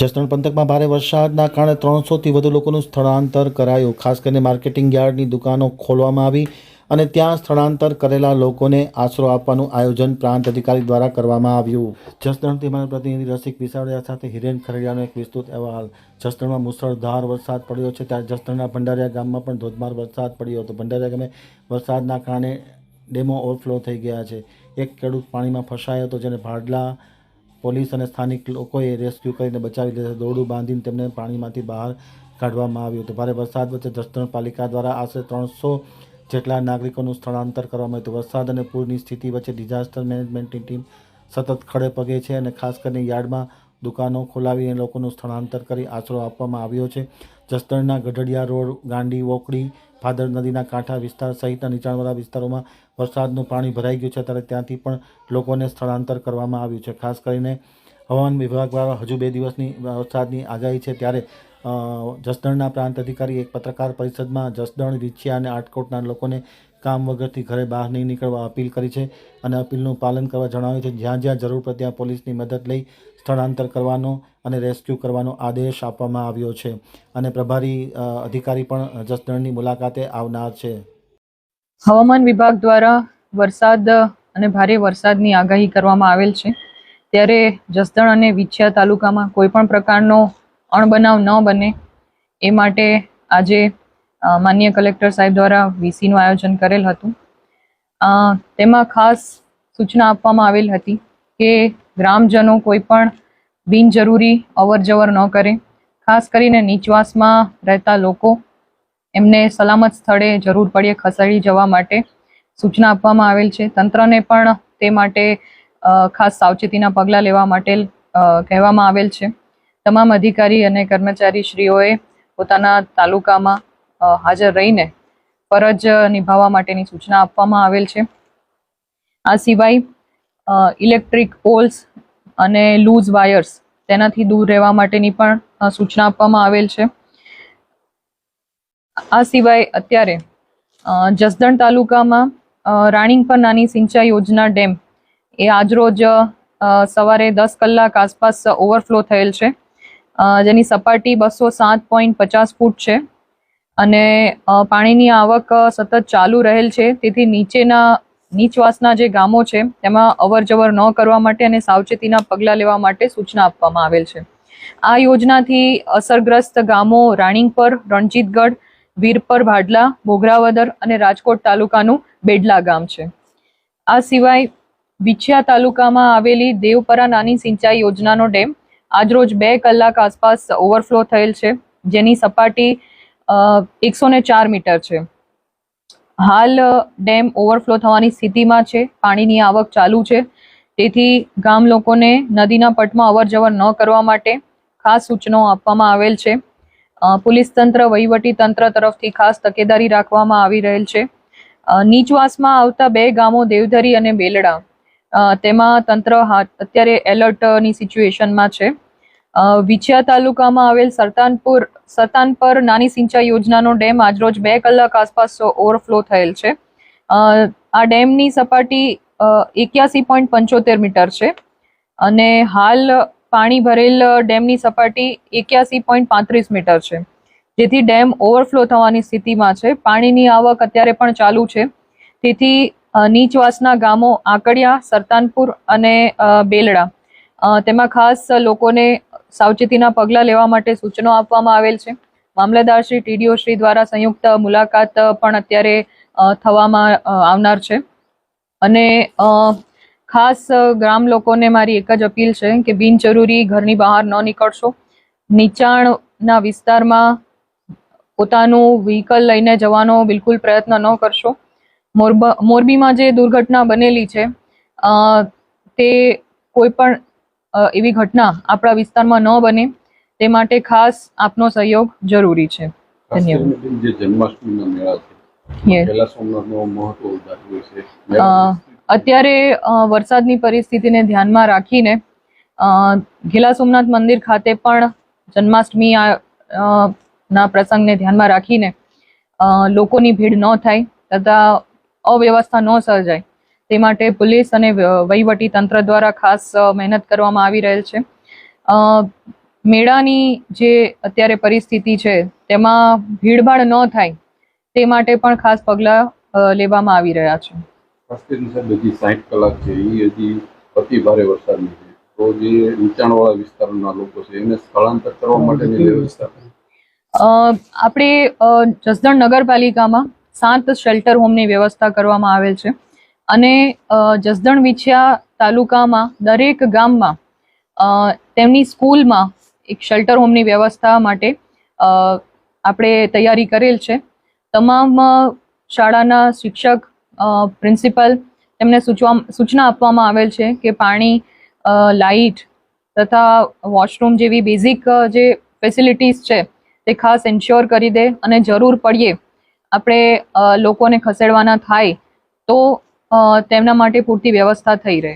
જસદણ પંથકમાં ભારે વરસાદના કારણે ત્રણસોથી વધુ લોકોનું સ્થળાંતર કરાયું. ખાસ કરીને માર્કેટિંગ યાર્ડની દુકાનો ખોલવામાં આવી અને ત્યાં સ્થળાંતર કરેલા લોકોને આશરો આપવાનું આયોજન પ્રાંત અધિકારી દ્વારા કરવામાં આવ્યું. જસદણથી મારા પ્રતિનિધિ રસિક વિસાવડિયા સાથે હિરેન ખરડિયાનો એક વિસ્તૃત અહેવાલ. જસદણમાં મુસળધાર વરસાદ પડ્યો છે. ત્યારે જસદણના ભંડારિયા ગામમાં પણ ધોધમાર વરસાદ પડ્યો હતો. ભંડારિયા ગામે વરસાદના કારણે ડેમો ઓવરફ્લો થઈ ગયા છે. એક ખેડૂત પાણીમાં ફસાયો હતો, જેને ભાડલા પોલીસ અને સ્થાનિક લોકોએ રેસ્ક્યુ કરીને બચાવી લીધા દોરડું બાંધીને તેમને પાણીમાંથી બહાર કાઢવામાં આવ્યું હતું. ભારે વરસાદ વચ્ચે જસદણ પાલિકા દ્વારા આશરે ત્રણસો જેટલા નાગરિકોનું સ્થળાંતર કરવામાં આવ્યું વરસાદ અને પૂરની સ્થિતિ વચ્ચે ડિઝાસ્ટર મેનેજમેન્ટની ટીમ સતત ખડે પગે છે અને ખાસ કરીને યાર્ડમાં દુકાનો ખોલાવી અને લોકોનું સ્થળાંતર કરી આશરો આપવામાં આવ્યો છે. જસદણના ગઢડિયા રોડ, ગાંડી, વોકડી, ભાદર નદીના કાંઠા વિસ્તાર સહિતના નીચાણવાળા વિસ્તારોમાં વરસાદનું પાણી ભરાઈ ગયું છે ત્યારે ત્યાંથી પણ લોકોને સ્થળાંતર કરવામાં આવ્યું છે. ખાસ કરીને હવામાન વિભાગ દ્વારા હજુ બે દિવસની વરસાદની આગાહી છે ત્યારે જસદણના પ્રાંત અધિકારી એક પત્રકાર પરિષદમાં જસદણ વિછિયા અને આટકોટના લોકોને કામ વગરથી ઘરે બહાર નહીં નીકળવા અપીલ કરી છે અને અપીલનું પાલન કરવા જણાવ્યું છે, જ્યાં જ્યાં જરૂર પડે ત્યાં પોલીસની મદદ લઈ સ્થળાંતર કરવાનો અને રેસ્ક્યુ કરવાનો આદેશ આપવામાં આવ્યો છે. અને પ્રભારી અધિકારી પણ જસદણની મુલાકાતે આવનાર છે. હવામાન વિભાગ દ્વારા વરસાદ અને ભારે વરસાદની આગાહી કરવામાં આવેલ છે. ત્યારે જસદણ અને વિછિયા તાલુકામાં કોઈ પણ પ્રકારનો અણબનાવ ન બને. એ માટે આજે અ, માનનીય કલેક્ટર સાહેબ દ્વારા વીસીનું આયોજન કરેલ હતું. તેમાં ખાસ સૂચના આપવામાં આવેલ હતી કે ગ્રામજનો કોઈ પણ બિનજરૂરી અવર જવર ન કરે. ખાસ કરીને નીચવાસમાં રહેતા લોકો એમને સલામત સ્થળે જરૂર પડે ખસેડી જવા માટે સૂચના આપવામાં આવેલ છે. તંત્રને પણ તે માટે ખાસ સાવચેતીના પગલાં લેવા માટે કહેવામાં આવેલ છે. તમામ અધિકારી અને કર્મચારી શ્રીઓએ પોતાના તાલુકામાં હાજર રહીને ફરજ નિભાવવા માટેની સૂચના આપવામાં આવેલ છે. આ સિવાય ઇલેક્ટ્રિક પોલ્સ અને લૂઝ વાયર્સ તેનાથી દૂર રહેવા માટેની પણ સૂચના આપવામાં આવેલ છે. આ સિવાય અત્યારે જસદણ તાલુકામાં રાણીંગ પર નાની સિંચાઈ યોજના ડેમ એ આજરોજ સવારે દસ કલાક આસપાસ ઓવરફ્લો થયેલ છે. જેની સપાટી બસો સાત પોઈન્ટ પચાસ ફૂટ છે. અને પાણીની આવક સતત ચાલુ રહેલ છે. તેથી નીચેના, નીચવાસના જે ગામો છે, તેમાં અવરજવર ન કરવા માટે અને સાવચેતીના પગલાં લેવા માટે સૂચના આપવામાં આવેલ છે. આ યોજનાથી અસરગ્રસ્ત ગામો રાણીંગપર રણજીતગઢ, વીરપર ભાડલા મોગરાવદર અને રાજકોટ તાલુકાનું બેડલા ગામ છે. આ સિવાય વિછિયા તાલુકામાં આવેલી દેવપરા નાની સિંચાઈ યોજનાનો ડેમ આજરોજ બે કલાક આસપાસ ઓવરફ્લો થયેલ છે. જેની સપાટી એકસો ને ચાર મીટર છે. હાલ ડેમ ઓવરફ્લો થવાની સ્થિતિમાં છે. પાણીની આવક ચાલુ છે. તેથી ગામ લોકોને નદીના પટમાં અવર જવર ન કરવા માટે ખાસ સૂચનો આપવામાં આવેલ છે. પોલીસ તંત્ર, વહીવટી તંત્ર તરફથી ખાસ તકેદારી રાખવામાં આવી રહેલ છે. નીચવાસમાં આવતા બે ગામો દેવધરી અને બેલડા. તેમાં તંત્ર અત્યારે એલર્ટની સિચ્યુએશનમાં છે. વિછિયા તાલુકામાં આવેલ સરતાનપુર, સરતાનપર નાની સિંચાઈ યોજનાનો ડેમ આજરોજ બે કલાક આસપાસ ઓવરફ્લો થયેલ છે. આ ડેમની સપાટી એક્યાસી પોઈન્ટ પંચોતેર મીટર છે. અને હાલ પાણી ભરેલ ડેમની સપાટી એક્યાસી પોઈન્ટ પાંત્રીસ મીટર છે. જેથી ડેમ ઓવરફ્લો થવાની સ્થિતિમાં છે. પાણીની આવક અત્યારે પણ ચાલુ છે. તેથી નીચવાસના ગામો આકડિયા, સરતાનપુર અને બેલડા. તેમાં ખાસ લોકોને સાવચેતીના પગલાં લેવા માટે સૂચનો આપવામાં આવેલ છે. મામલતદાર શ્રી ટીડીઓ શ્રી દ્વારા સંયુક્ત મુલાકાત પણ અત્યારે થવામાં આવનાર છે. અને ખાસ ગ્રામ લોકોને મારી એક જ અપીલ છે કે બિનજરૂરી ઘરની બહાર ન નીકળશો. નીચાણના વિસ્તારમાં પોતાનું વ્હીકલ લઈને જવાનો બિલકુલ પ્રયત્ન ન કરશો. મોરબા, મોરબીમાં જે દુર્ઘટના બનેલી છે તે કોઈ પણ એવી ઘટના આપણા વિસ્તારમાં ન બને તે માટે ખાસ આપનો સહયોગ જરૂરી છે. ધન્યવાદ. જે જન્માષ્ટમીના મેળા છે પહેલા સોમનાથનો મહત્વ ઉદાહરણ છે. અ, અત્યારે વરસાદની પરિસ્થિતિને ધ્યાનમાં રાખીને ઘેલા સોમનાથ મંદિર ખાતે પણ જન્માષ્ટમી ના પ્રસંગને ધ્યાનમાં રાખીને લોકોની ભીડ ન થાય તથા અવ્યવસ્થા ન સર્જાય. તે માટે પોલીસ અને વહીવટી તંત્ર દ્વારા ખાસ મહેનત કરવામાં આવી રહેલ છે. અ, મેળાની જે અત્યારે પરિસ્થિતિ છે તેમાં ભીડભાડ ન થાય તે માટે પણ ખાસ પગલાં લેવામાં આવી રહ્યા છે. ખાસ કરીને સાહેબ હજી સાઠ કલાક છે એ હજી અતિ ભારે વરસાદની છે. તો જે નીચાણવાળા વિસ્તારના લોકો છે એને સ્થળાંતર કરવા માટેની વ્યવસ્થા? અ, આપણે જસદણ નગરપાલિકામાં સાત શેલ્ટર હોમની વ્યવસ્થા કરવામાં આવેલ છે. અને જસદણ વિછિયા તાલુકામાં, દરેક ગામમાં તેમની સ્કૂલમાં એક શેલ્ટર હોમની વ્યવસ્થા માટે આપણે તૈયારી કરેલ છે. તમામ શાળાના શિક્ષક પ્રિન્સિપલ તેમને સૂચવા, સૂચના આપવામાં આવેલ છે કે પાણી લાઇટ તથા વોશરૂમ જેવી બેઝિક જે ફેસિલિટીઝ છે તે ખાસ ઇન્શ્યોર કરી દે અને જરૂર પડીએ આપણે લોકોને ખસેડવાના થાય તો તેમના માટે પૂરતી વ્યવસ્થા થઈ રહે.